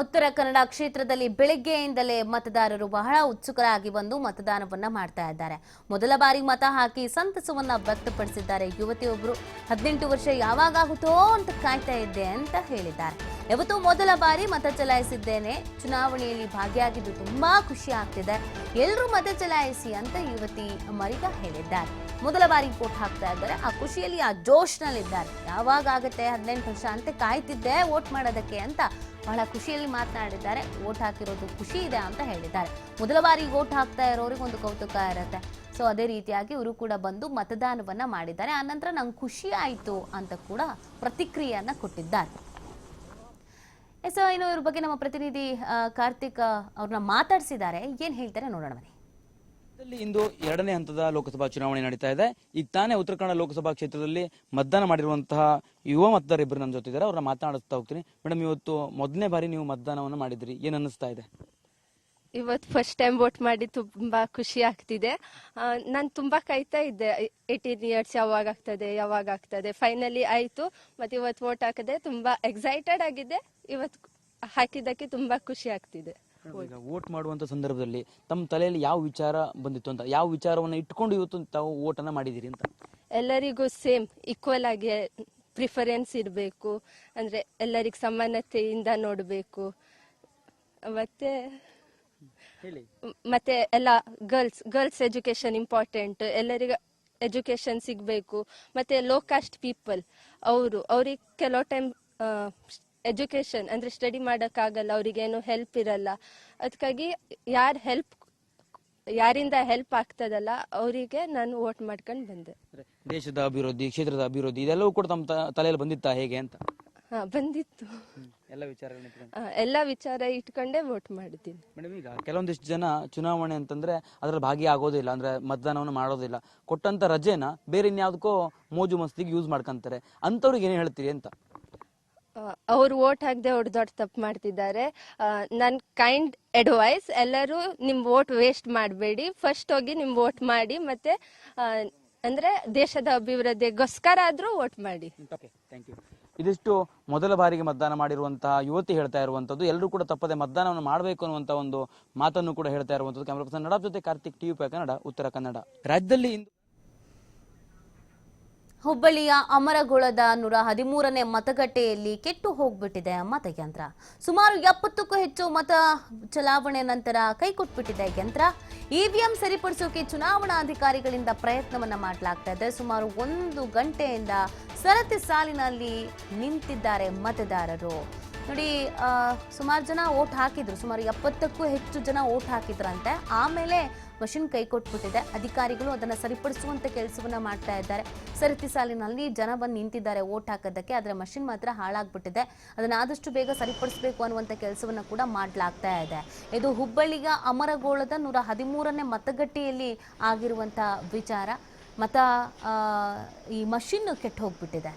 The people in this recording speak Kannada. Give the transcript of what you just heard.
ಉತ್ತರ ಕನ್ನಡ ಕ್ಷೇತ್ರದಲ್ಲಿ ಬೆಳಗ್ಗೆಯಿಂದಲೇ ಮತದಾರರು ಬಹಳ ಉತ್ಸುಕರಾಗಿ ಬಂದು ಮತದಾನವನ್ನ ಮಾಡ್ತಾ ಇದ್ದಾರೆ. ಮೊದಲ ಬಾರಿ ಮತ ಹಾಕಿ ಸಂತಸವನ್ನ ವ್ಯಕ್ತಪಡಿಸಿದ್ದಾರೆ ಯುವತಿಯೊಬ್ಬರು ಹದಿನೆಂಟು ವರ್ಷ ಯಾವಾಗುತ್ತೋ ಅಂತ ಕಾಯ್ತಾ ಇದ್ದೆ ಅಂತ ಹೇಳಿದ್ದಾರೆ. ಯಾವತ್ತೂ ಮೊದಲ ಬಾರಿ ಮತ ಚಲಾಯಿಸಿದ್ದೇನೆ. ಚುನಾವಣೆಯಲ್ಲಿ ಭಾಗಿಯಾಗಿದ್ದು ತುಂಬಾ ಖುಷಿ ಆಗ್ತಿದೆ. ಎಲ್ಲರೂ ಮತ ಚಲಾಯಿಸಿ ಅಂತ ಯುವತಿ ಮರಿಗ ಹೇಳಿದ್ದಾರೆ. ಮೊದಲ ಬಾರಿ ವೋಟ್ ಹಾಕ್ತಾ ಇದ್ದಾರೆ. ಆ ಖುಷಿಯಲ್ಲಿ, ಆ ಜೋಶ್ನಲ್ಲಿದ್ದಾರೆ. ಯಾವಾಗ ಆಗುತ್ತೆ? ಹದಿನೆಂಟು ವರ್ಷ ಅಂತ ಕಾಯ್ತಿದ್ದೆ ವೋಟ್ ಮಾಡೋದಕ್ಕೆ ಅಂತ ಬಹಳ ಖುಷಿಯಲ್ಲಿ ಮಾತನಾಡಿದ್ದಾರೆ. ಓಟ್ ಹಾಕಿರೋದು ಖುಷಿ ಇದೆ ಅಂತ ಹೇಳಿದ್ದಾರೆ. ಮೊದಲ ಬಾರಿ ಓಟ್ ಹಾಕ್ತಾ ಇರೋರಿಗೆ ಒಂದು ಕೌತುಕ ಇರುತ್ತೆ. ಸೊ ಅದೇ ರೀತಿಯಾಗಿ ಇವರು ಕೂಡ ಬಂದು ಮತದಾನವನ್ನ ಮಾಡಿದ್ದಾರೆ. ಆನಂತರ ನಂಗೆ ಖುಷಿ ಆಯಿತು ಅಂತ ಕೂಡ ಪ್ರತಿಕ್ರಿಯೆಯನ್ನ ಕೊಟ್ಟಿದ್ದಾರೆ. ಎಸ್, ಇನ್ನು ಇವ್ರ ಬಗ್ಗೆ ನಮ್ಮ ಪ್ರತಿನಿಧಿ ಕಾರ್ತಿಕ್, ಅವ್ರನ್ನ ಮಾತಾಡಿಸಿದ್ದಾರೆ. ಏನ್ ಹೇಳ್ತಾರೆ ನೋಡೋಣ ರಾಜ್ಯದಲ್ಲಿ ಇಂದು ಎರಡನೇ ಹಂತದ ಲೋಕಸಭಾ ಚುನಾವಣೆ ನಡೀತಾ ಇದೆ. ಈಗ ತಾನೇ ಉತ್ತರ ಕನ್ನಡ ಲೋಕಸಭಾ ಕ್ಷೇತ್ರದಲ್ಲಿ ಮತದಾನ ಮಾಡಿರುವಂತಹ ಯುವ ಮತದಾರ ಇಬ್ಬರು ನನ್ನ ಜೊತೆ ಇದ್ದಾರೆ ಅವ್ರನ್ನ ಮಾತನಾಡಿಸ್ತಾ ಹೋಗ್ತೀನಿ. ಮೇಡಮ್, ಇವತ್ತು ಮೊದಲನೇ ಬಾರಿ ನೀವು ಮತದಾನವನ್ನು ಮಾಡಿದ್ರಿ. ಏನ್ ಅನ್ನಿಸ್ತಾ ಇದೆ? ಇವತ್ತು ಫಸ್ಟ್ ಟೈಮ್ ವೋಟ್ ಮಾಡಿ ತುಂಬಾ ಖುಷಿ ಆಗ್ತಿದೆ. ನಾನು ತುಂಬಾ ಕಾಯ್ತಾ ಇದ್ದೆ. ಏಯ್ಟೀನ್ ಇಯರ್ಸ್ ಯಾವಾಗ ಆಗ್ತದೆ ಯಾವಾಗ ಆಗ್ತದೆ. ಫೈನಲಿ ಆಯ್ತು. ಮತ್ತೆ ಇವತ್ತು ವೋಟ್ ಹಾಕಿದೆ ತುಂಬಾ ಎಕ್ಸೈಟೆಡ್ ಆಗಿದೆ ಇವತ್ತು ಹಾಕಿದ್ದಕ್ಕೆ ತುಂಬಾ ಖುಷಿ ಆಗ್ತಿದೆ. ಈಗ ವೋಟ್ ಮಾಡುವಂತ ಸಂದರ್ಭದಲ್ಲಿ ತಮ್ಮ ತಲೆಯಲ್ಲಿ ಯಾವ ವಿಚಾರ ಬಂದಿತ್ತು ಅಂತ ಯಾವ ವಿಚಾರವನ್ನ ಇಟ್ಕೊಂಡು ಇವತ್ತು ತಾವು ವೋಟ್ ಅನ್ನ ಮಾಡಿದಿರಿ ಅಂತ? ಎಲ್ಲರಿಗೂ ಸೇಮ್ ಈಕ್ವಲ್ ಆಗಿ ಪ್ರಿಫರೆನ್ಸ್ ಇರಬೇಕು ಅಂದ್ರೆ ಎಲ್ಲರಿಗೂ ಸಮಾನತೆಯಿಂದ ನೋಡಬೇಕು. ಮತ್ತೆ ಹೇಳಿ. ಮತ್ತೆ ಎಲ್ಲ ಗರ್ಲ್ಸ್ ಗರ್ಲ್ಸ್ ಎಜುಕೇಶನ್ ಇಂಪಾರ್ಟೆಂಟ್ ಎಲ್ಲರಿಗೂ ಎಜುಕೇಶನ್ ಸಿಗಬೇಕು. ಮತ್ತೆ ಲೋ ಕಾಸ್ಟ್ ಪೀಪಲ್ ಅವರು ಅವ್ರಿಗೆ ಕೆಲವು ಟೈಮ್ ಎಜುಕೇಶನ್ ಅಂದ್ರೆ ಸ್ಟಡಿ ಮಾಡೋಕ್ಕಾಗಲ್ಲ ಅವ್ರಿಗೇನು ಹೆಲ್ಪ್ ಇರಲ್ಲ. ಅದಕ್ಕಾಗಿ ಯಾರು ಹೆಲ್ಪ್ ಯಾರಿಂದ ಹೆಲ್ಪ್ ಆಗ್ತದಲ್ಲ ಅವರಿಗೆ ನಾನು ವೋಟ್ ಮಾಡ್ಕೊಂಡು ಬಂದೆ. ದೇಶದ ಅಭಿವೃದ್ಧಿ ಕ್ಷೇತ್ರದ ಅಭಿವೃದ್ಧಿ ಇದೆಲ್ಲವೂ ಕೂಡ ತಮ್ಮ ತ- ತಲೆಯಲ್ಲಿ ಬಂದಿತ್ತಾ ಹೇಗೆ ಅಂತ? ಹಾ ಬಂದಿತ್ತು. ಎಲ್ಲ ವಿಚಾರಗಳನ್ನ ಇಟ್ಕೊಂಡು. ಆ, ಎಲ್ಲ ವಿಚಾರ ಇಟ್ಕೊಂಡೇ ವೋಟ್ ಮಾಡಿದ್ದೀನಿ. ಮೇಡಮ್ ಈಗ ಕೆಲವೊಂದಿಷ್ಟು ಜನ ಚುನಾವಣೆ ಅಂತಂದ್ರೆ ಅದ್ರಲ್ಲಿ ಭಾಗಿಯಾಗೋದಿಲ್ಲ ಅಂದ್ರೆ ಮತದಾನವನ್ನು ಮಾಡೋದಿಲ್ಲ. ಕೊಟ್ಟಂತ ರಜೆನ ಬೇರೆ ಇನ್ಯಾವುದಕ್ಕೋ ಮೋಜು ಮಸ್ತಿಗೆ ಯೂಸ್ ಮಾಡ್ಕೊಂತಾರೆ. ಅಂತವ್ರಿಗೆ ಏನ್ ಹೇಳ್ತೀರಿ ಅಂತ? ಅವ್ರು ವೋಟ್ ಹಾಕದೆ ಅವ್ರು ದೊಡ್ಡ ತಪ್ಪು ಮಾಡ್ತಿದ್ದಾರೆ. ನನ್ನ ಕೈಂಡ್ ಅಡ್ವೈಸ್ ಎಲ್ಲರೂ ನಿಮ್ಮ ವೋಟ್ ವೇಸ್ಟ್ ಮಾಡಬೇಡಿ. ಫಸ್ಟ್ ಹೋಗಿ ನಿಮ್ಮ ವೋಟ್ ಮಾಡಿ ಮತ್ತೆ ಅಂದ್ರೆ ದೇಶದ ಅಭಿವೃದ್ಧಿಗೋಸ್ಕರ ಆದ್ರೂ ವೋಟ್ ಮಾಡಿ. ಥ್ಯಾಂಕ್ ಯು ಇದಿಷ್ಟು ಮೊದಲ ಬಾರಿಗೆ ಮತದಾನ ಮಾಡಿರುವಂತಹ ಯುವತಿ ಹೇಳ್ತಾ ಇರುವಂತದ್ದು ಎಲ್ಲರೂ ಕೂಡ ತಪ್ಪದೆ ಮತದಾನವನ್ನು ಮಾಡಬೇಕು ಅನ್ನುವಂತ ಒಂದು ಮಾತನ್ನು ಕೂಡ ಹೇಳ್ತಾ ಇರುವಂತದ್ದು ಕ್ಯಾಮರಾ ಪರ್ಸನ್ ಜೊತೆ ಕಾರ್ತಿಕ್ ಟಿವಿ ಕನ್ನಡ ಉತ್ತರ ಕನ್ನಡ. ರಾಜ್ಯದಲ್ಲಿ ಇಂದು ಹುಬ್ಬಳ್ಳಿಯ ಅಮರಗೊಳದ ನೂರ ಹದಿಮೂರನೇ ಮತಗಟ್ಟೆಯಲ್ಲಿ ಕೆಟ್ಟು ಹೋಗ್ಬಿಟ್ಟಿದೆ ಮತಯಂತ್ರ. ಸುಮಾರು ಎಪ್ಪತ್ತಕ್ಕೂ ಹೆಚ್ಚು ಮತ ಚಲಾವಣೆ ನಂತರ ಕೈಕೊಟ್ಬಿಟ್ಟಿದೆ ಯಂತ್ರ. ಇವಿಎಂ ಸರಿಪಡಿಸೋಕೆ ಚುನಾವಣಾಧಿಕಾರಿಗಳಿಂದ ಪ್ರಯತ್ನವನ್ನ ಮಾಡಲಾಗ್ತಾ ಇದೆ. ಸುಮಾರು ಒಂದು ಗಂಟೆಯಿಂದ ಸರತಿ ಸಾಲಿನಲ್ಲಿ ನಿಂತಿದ್ದಾರೆ ಮತದಾರರು. ನೋಡಿ ಸುಮಾರು ಜನ ಓಟ್ ಹಾಕಿದ್ರು. ಸುಮಾರು ಎಪ್ಪತ್ತಕ್ಕೂ ಹೆಚ್ಚು ಜನ ಓಟ್ ಹಾಕಿದ್ರಂತೆ. ಆಮೇಲೆ ಮಷಿನ್ ಕೈ ಕೊಟ್ಬಿಟ್ಟಿದೆ. ಅಧಿಕಾರಿಗಳು ಅದನ್ನು ಸರಿಪಡಿಸುವಂಥ ಕೆಲಸವನ್ನು ಮಾಡ್ತಾ ಇದ್ದಾರೆ. ಸರತಿ ಸಾಲಿನಲ್ಲಿ ಜನ ಬಂದು ನಿಂತಿದ್ದಾರೆ ಓಟ್ ಹಾಕೋದಕ್ಕೆ. ಆದರೆ ಮಷಿನ್ ಮಾತ್ರ ಹಾಳಾಗ್ಬಿಟ್ಟಿದೆ. ಅದನ್ನು ಆದಷ್ಟು ಬೇಗ ಸರಿಪಡಿಸಬೇಕು ಅನ್ನುವಂಥ ಕೆಲಸವನ್ನು ಕೂಡ ಮಾಡಲಾಗ್ತಾ ಇದೆ. ಇದು ಹುಬ್ಬಳ್ಳಿಯ ಅಮರಗೋಳದ ನೂರ ಹದಿಮೂರನೇ ಮತಗಟ್ಟೆಯಲ್ಲಿ ಆಗಿರುವಂಥ ವಿಚಾರ. ಮತ ಈ ಮಷಿನ್ ಕೆಟ್ಟ ಹೋಗ್ಬಿಟ್ಟಿದೆ.